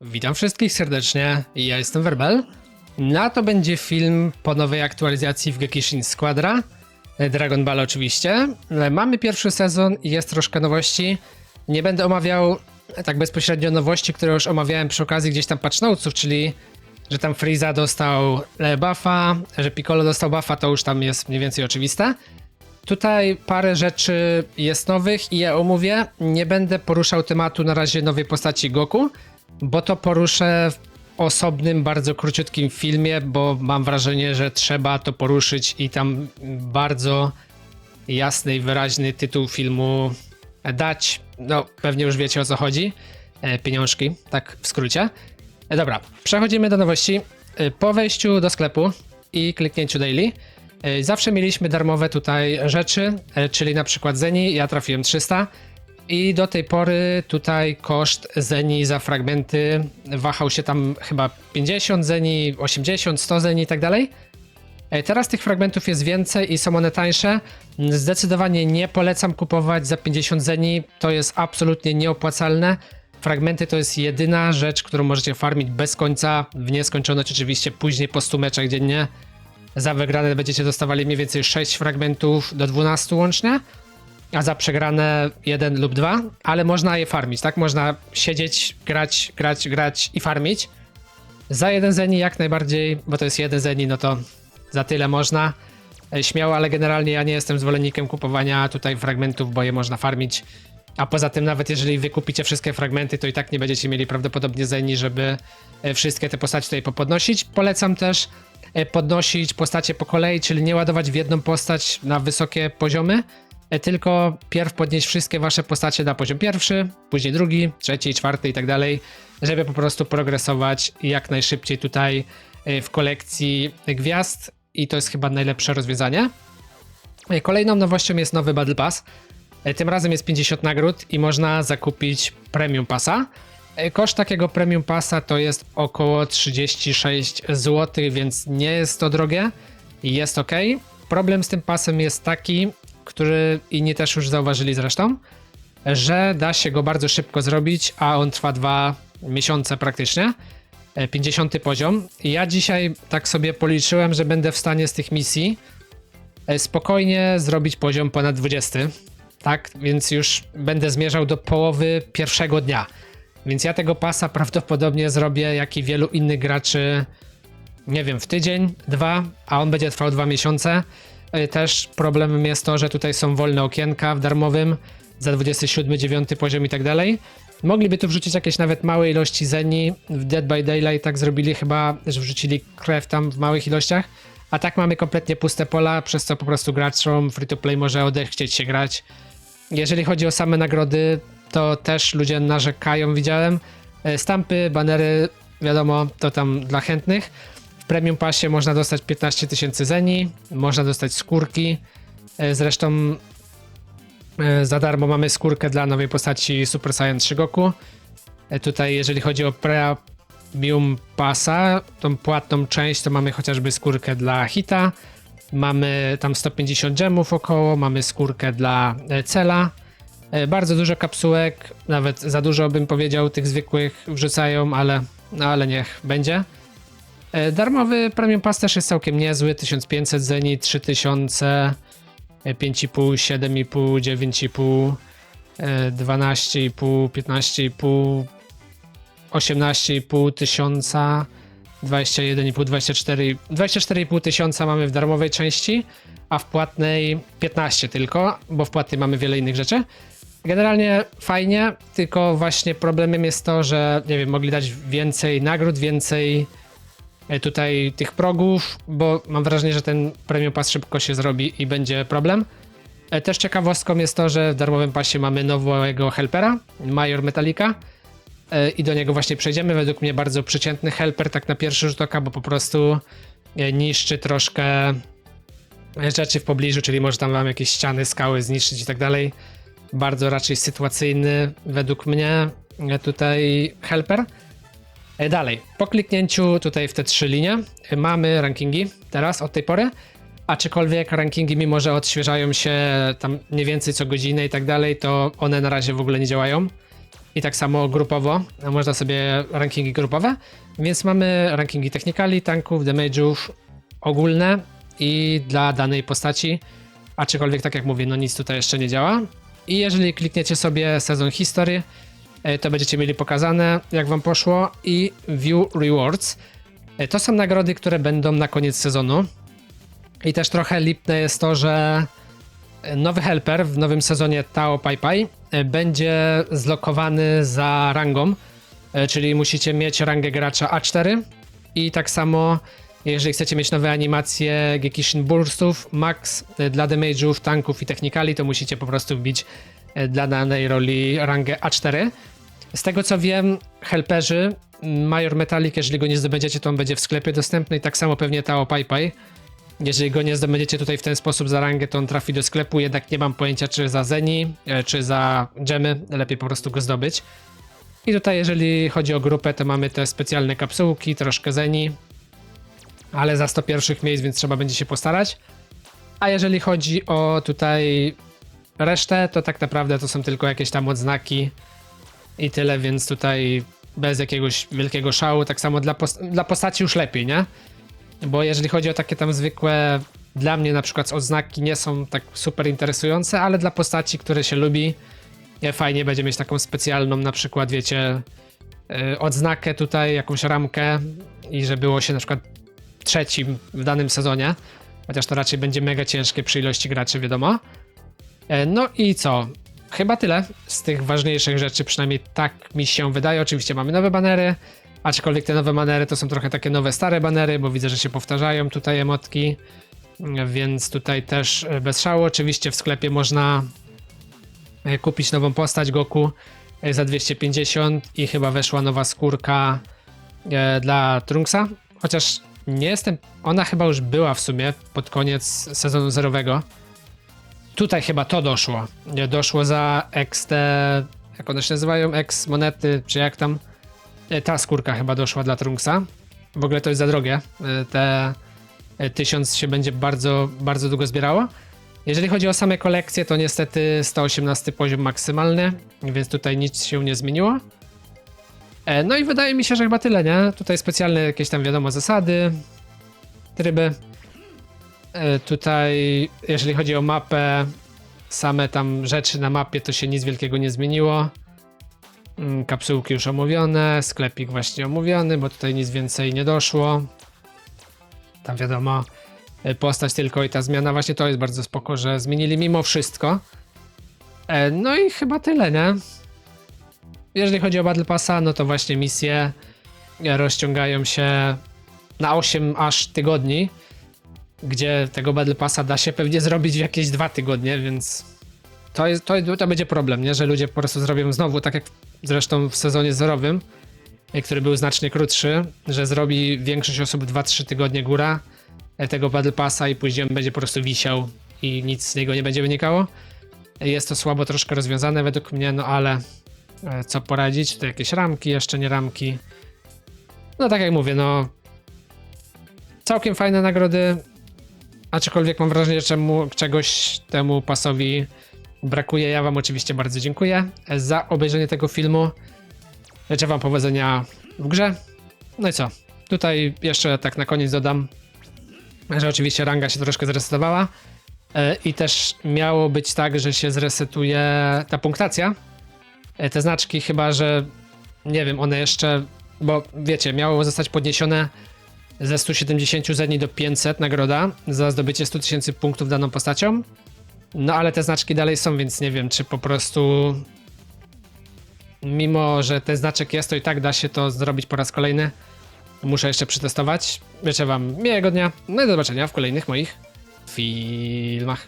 Witam wszystkich serdecznie, ja jestem Werbel. Na to będzie film po nowej aktualizacji w Gekishin Squadra. Dragon Ball oczywiście. Mamy pierwszy sezon i jest troszkę nowości. Nie będę omawiał tak bezpośrednio nowości, które już omawiałem przy okazji gdzieś tam patch czyli że tam Frieza dostał buffa, że Piccolo dostał buffa, to już tam jest mniej więcej oczywiste. Tutaj parę rzeczy jest nowych i je omówię. Nie będę poruszał tematu na razie nowej postaci Goku, bo to poruszę w osobnym, bardzo króciutkim filmie, bo mam wrażenie, że trzeba to poruszyć i tam bardzo jasny i wyraźny tytuł filmu dać. No, pewnie już wiecie o co chodzi. E, Pieniążki, tak w skrócie. E, Dobra, przechodzimy do nowości. E, Po wejściu do sklepu i kliknięciu daily, zawsze mieliśmy darmowe tutaj rzeczy, czyli na przykład Zeni, ja trafiłem 300 i do tej pory tutaj koszt Zeni za fragmenty wahał się tam chyba 50 Zeni, 80, 100 Zeni i tak dalej. E, Teraz tych fragmentów jest więcej i są one tańsze. Zdecydowanie nie polecam kupować za 50 zeni, to jest absolutnie nieopłacalne. Fragmenty to jest jedyna rzecz, którą możecie farmić bez końca, w nieskończoność oczywiście, później po 100 meczach dziennie. Za wygrane będziecie dostawali mniej więcej 6 fragmentów do 12 łącznie, a za przegrane 1 lub 2, ale można je farmić, tak? Można siedzieć, grać, grać, grać i farmić. Za jeden zeni jak najbardziej, bo to jest jeden zeni, no to za tyle można. E, Śmiało, ale generalnie ja nie jestem zwolennikiem kupowania tutaj fragmentów, bo je można farmić. A poza tym, nawet jeżeli wy kupicie wszystkie fragmenty, to i tak nie będziecie mieli prawdopodobnie zeni, żeby e, wszystkie te postacie tutaj popodnosić. Polecam też e, podnosić postacie po kolei, czyli nie ładować w jedną postać na wysokie poziomy, tylko pierw podnieść wszystkie wasze postacie na poziom pierwszy, później drugi, trzeci, czwarty i tak dalej, żeby po prostu progresować jak najszybciej tutaj e, w kolekcji gwiazd i to jest chyba najlepsze rozwiązanie. E, Kolejną nowością jest nowy Battle Pass. E, Tym razem jest 50 nagród i można zakupić Premium Passa. E, Koszt takiego Premium Passa to jest około 36 zł, więc nie jest to drogie i jest ok. Problem z tym pasem jest taki, który inni też już zauważyli zresztą, że da się go bardzo szybko zrobić, a on trwa dwa miesiące praktycznie. E, 50 poziom. I ja dzisiaj tak sobie policzyłem, że będę w stanie z tych misji e, spokojnie zrobić poziom ponad 20. Tak, więc już będę zmierzał do połowy pierwszego dnia. Więc ja tego pasa prawdopodobnie zrobię, jak i wielu innych graczy, nie wiem, w tydzień, dwa, a on będzie trwał dwa miesiące. E, Też problemem jest to, że tutaj są wolne okienka w darmowym za 27, 9 poziom i tak dalej. Mogliby tu wrzucić jakieś nawet małe ilości zeni. W Dead by Daylight tak zrobili chyba, że wrzucili krew tam w małych ilościach. A tak mamy kompletnie puste pola, przez co po prostu graczom free to play może odechcieć się grać. Jeżeli chodzi o same nagrody, to też ludzie narzekają, widziałem. E, Stampy, banery, wiadomo, to tam dla chętnych. Premium Passie można dostać 15 tysięcy zeni, można dostać skórki. E, Zresztą E, Za darmo mamy skórkę dla nowej postaci Super Saiyan 3 Goku. E, Tutaj, jeżeli chodzi o Premium Passa, tą płatną część, to mamy chociażby skórkę dla Hita. Mamy tam 150 gemów około, mamy skórkę dla Cela. Bardzo dużo kapsułek, nawet za dużo bym powiedział, tych zwykłych wrzucają, ale, no ale niech będzie. E, Darmowy Premium Pass też jest całkiem niezły, 1500 zeni, 3000 5,5, 7,5, 9,5, e, 12,5, 15,5, 18,5 tysiąca, 21,5, 24, 24,5 tysiąca mamy w darmowej części, a w płatnej 15 tylko, bo w płatnej mamy wiele innych rzeczy. Generalnie fajnie, tylko właśnie problemem jest to, że nie wiem, mogli dać więcej nagród, więcej tutaj tych progów, bo mam wrażenie, że ten premium pass szybko się zrobi i będzie problem. E, Też ciekawostką jest to, że w darmowym pasie mamy nowego helpera, Major Metallica E, i do niego właśnie przejdziemy. Według mnie bardzo przeciętny helper, tak na pierwszy rzut oka, bo po prostu e, niszczy troszkę rzeczy w pobliżu, czyli może tam wam jakieś ściany, skały zniszczyć i tak dalej. Bardzo raczej sytuacyjny według mnie e, tutaj helper. E, Dalej, po kliknięciu tutaj w te trzy linie e, mamy rankingi teraz od tej pory, aczkolwiek rankingi mimo, że odświeżają się tam mniej więcej co godzinę i tak dalej, to one na razie w ogóle nie działają. i tak samo grupowo, można sobie rankingi grupowe, więc mamy rankingi technikali, tanków, damage'ów ogólne i dla danej postaci, aczkolwiek tak jak mówię, no nic tutaj jeszcze nie działa. I jeżeli klikniecie sobie sezon history, e, to będziecie mieli pokazane, jak wam poszło i view rewards. E, To są nagrody, które będą na koniec sezonu. I też trochę lipne jest to, że nowy helper w nowym sezonie Tao Pai Pai e, będzie zlokowany za rangą, e, czyli musicie mieć rangę gracza A4 i tak samo jeżeli chcecie mieć nowe animacje Gekishin Burstów, max e, dla damage'ów, tanków i technikali, to musicie po prostu wbić e, dla danej roli rangę A4. Z tego co wiem, helperzy Major Metallic, jeżeli go nie zdobędziecie, to on będzie w sklepie dostępny i tak samo pewnie Tao Pai Pai. Jeżeli go nie zdobędziecie tutaj w ten sposób za rangę, to on trafi do sklepu, jednak nie mam pojęcia czy za Zeni, e, czy za Gemy, lepiej po prostu go zdobyć. I tutaj jeżeli chodzi o grupę, to mamy te specjalne kapsułki, troszkę Zeni, ale za 100 pierwszych miejsc, więc trzeba będzie się postarać. A jeżeli chodzi o tutaj resztę, to tak naprawdę to są tylko jakieś tam odznaki i tyle, więc tutaj bez jakiegoś wielkiego szału, tak samo dla, pos- dla postaci już lepiej, nie? Bo jeżeli chodzi o takie tam zwykłe, dla mnie na przykład odznaki nie są tak super interesujące, ale dla postaci, które się lubi, nie, fajnie będzie mieć taką specjalną, na przykład, wiecie, yy, odznakę tutaj, jakąś ramkę i że było się na przykład trzecim w danym sezonie, chociaż to raczej będzie mega ciężkie przy ilości graczy, wiadomo. E, No i co? Chyba tyle z tych ważniejszych rzeczy, przynajmniej tak mi się wydaje. Oczywiście mamy nowe banery, aczkolwiek te nowe banery to są trochę takie nowe, stare banery, bo widzę, że się powtarzają tutaj emotki, więc tutaj też e, bez szału. Oczywiście w sklepie można e, kupić nową postać Goku za 250 i chyba weszła nowa skórka dla Trunksa, chociaż nie jestem, ona chyba już była w sumie pod koniec sezonu zerowego. Tutaj chyba to doszło. Doszło za X jak one się nazywają, X monety, czy jak tam. E, Ta skórka chyba doszła dla Trunksa. W ogóle to jest za drogie. E, Te e, 1000 się będzie bardzo, bardzo długo zbierało. Jeżeli chodzi o same kolekcje, to niestety 118 poziom maksymalny, więc tutaj nic się nie zmieniło. E, No i wydaje mi się, że chyba tyle, nie? Tutaj specjalne jakieś tam wiadomo zasady, tryby. E, Tutaj, jeżeli chodzi o mapę, same tam rzeczy na mapie, to się nic wielkiego nie zmieniło. Mm, Kapsułki już omówione, sklepik właśnie omówiony, bo tutaj nic więcej nie doszło. Tam wiadomo, e, postać tylko i ta zmiana, właśnie to jest bardzo spoko, że zmienili mimo wszystko. E, No i chyba tyle, nie? Jeżeli chodzi o Battle Passa, no to właśnie misje rozciągają się na 8 aż tygodni, gdzie tego Battle Passa da się pewnie zrobić w jakieś dwa tygodnie, więc to, jest, to, to będzie problem, nie? że ludzie po prostu zrobią znowu, tak jak zresztą w sezonie zerowym, e, który był znacznie krótszy, że zrobi większość osób 2-3 tygodnie góra e, tego Battle Passa i później on będzie po prostu wisiał i nic z niego nie będzie wynikało. E, Jest to słabo troszkę rozwiązane według mnie, no ale co poradzić? Tu jakieś ramki, jeszcze nie ramki. No tak jak mówię, no całkiem fajne nagrody, aczkolwiek mam wrażenie, że czegoś temu pasowi brakuje. Ja wam oczywiście bardzo dziękuję za obejrzenie tego filmu. Życzę wam powodzenia w grze. No i co? Tutaj jeszcze tak na koniec dodam, że oczywiście ranga się troszkę zresetowała e, i też miało być tak, że się zresetuje ta punktacja. E, Te znaczki chyba, że nie wiem, one jeszcze, bo wiecie, miało zostać podniesione ze 170 zeni do 500 nagroda za zdobycie 100 tysięcy punktów daną postacią. No ale te znaczki dalej są, więc nie wiem, czy po prostu mimo, że ten znaczek jest, to i tak da się to zrobić po raz kolejny. Muszę jeszcze przetestować. Życzę wam miłego dnia. No i do zobaczenia w kolejnych moich filmach.